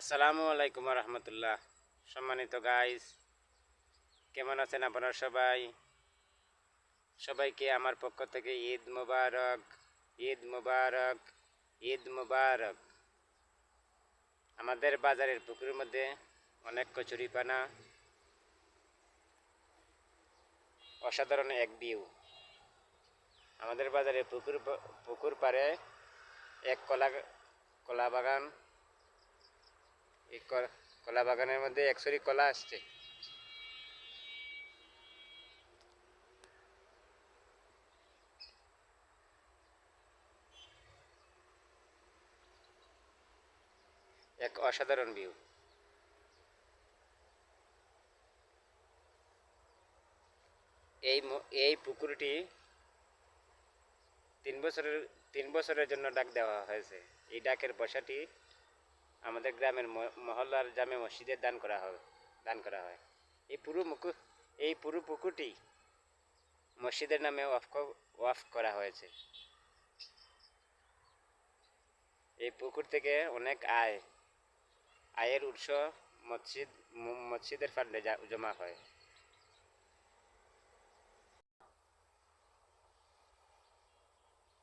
আসসালামু আলাইকুম রহমতুল্লাহ সম্মানিত গাইস কেমন আছেন আপনারা সবাই? সবাইকে আমার পক্ষ থেকে ঈদ মুবারক ঈদ মুবারক ঈদ মুবারক। আমাদের বাজারের পুকুরের মধ্যে অনেক কচুরিপানা অসাধারণ এক ভিউ আমাদের বাজারে পুকুর পুকুর পাড়ে এক কলা কলা বাগান এই কলা বাগানের মধ্যে একশরি কলা আসছে। এক অসাধারণ ভিউ এই এই পুকুরটি তিন বছরের তিন বছরের জন্য ডাক দেওয়া হয়েছে। এই ডাকের পয়সাটি আমাদের গ্রামের মহল্লার জামে মসজিদে দান করা হয়, দান করা হয়। এই পুরো মুকুর এই পুরো পুকুরটি মসজিদের নামে ওয়াফ ওয়াফ করা হয়েছে। এই পুকুর থেকে অনেক আয়, আয়ের উৎস মসজিদ মসজিদের ফান্ডে জমা হয়।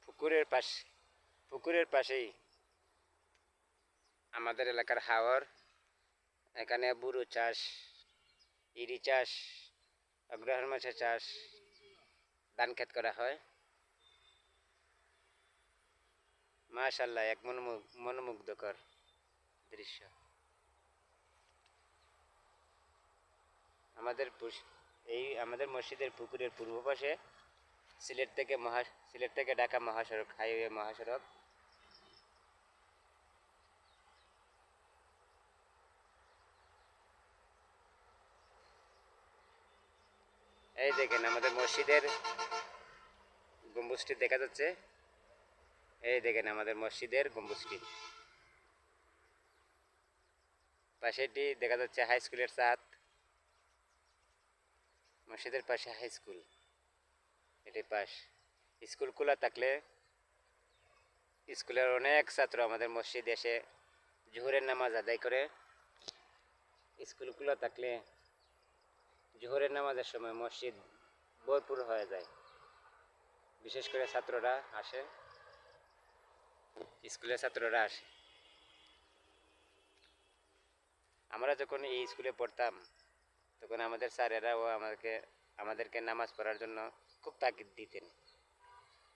পুকুরের পাশ, পুকুরের পাশেই আমাদের এলাকার হাওর, এখানে বুড়ো চাষ, ইরি চাষ অগ্রহণ মাছের চাষ, ধান ক্ষেত করা হয়। মাশাল্লাহ এক মনোমুগ, মনোমুগ্ধকর দৃশ্য। আমাদের এই আমাদের মসজিদের পুকুরের পূর্ব পাশে সিলেট থেকে মহা, সিলেট থেকে ঢাকা মহাসড়ক, হাইওয়ে মহাসড়ক এই দেখেন আমাদের মসজিদের গম্বুজটি দেখা যাচ্ছে। এই দেখেন আমাদের মসজিদের গম্বুজটি। পাশেটি দেখা যাচ্ছে হাই স্কুলের ছাদ। মসজিদের পাশে হাই স্কুল। এটি পাশ। স্কুল খোলা থাকলে স্কুলের অনেক ছাত্র আমাদের মসজিদে এসে জোহরের নামাজ আদায় করে। স্কুল খোলা থাকলে জোহরের নামাজের সময় মসজিদ ভরপুর হয়ে যায়। বিশেষ করে ছাত্ররা আসে। স্কুলের ছাত্ররা আসে। আমরা যখন এই স্কুলে পড়তাম, তখন আমাদের স্যারেরাও আমাদেরকে আমাদেরকে নামাজ পড়ার জন্য খুব তাগিদ দিতেন।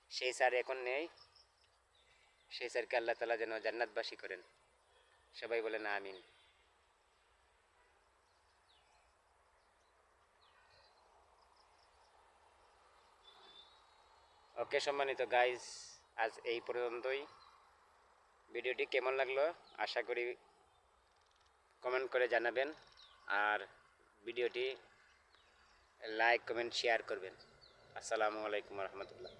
সেই স্যার এখন নেই। সেই স্যারকে আল্লাহ তালা যেন জান্নাতবাসী করেন। সবাই বলেন, আমিন। ওকে সম্মানিত গাইজ আজ এই পর্যন্তই। ভিডিওটি কেমন লাগল আশা করি কমেন্ট করে জানাবেন আর ভিডিওটি লাইক কমেন্ট শেয়ার করবেন। আসসালামু আলাইকুম রহমতুল্লাহ।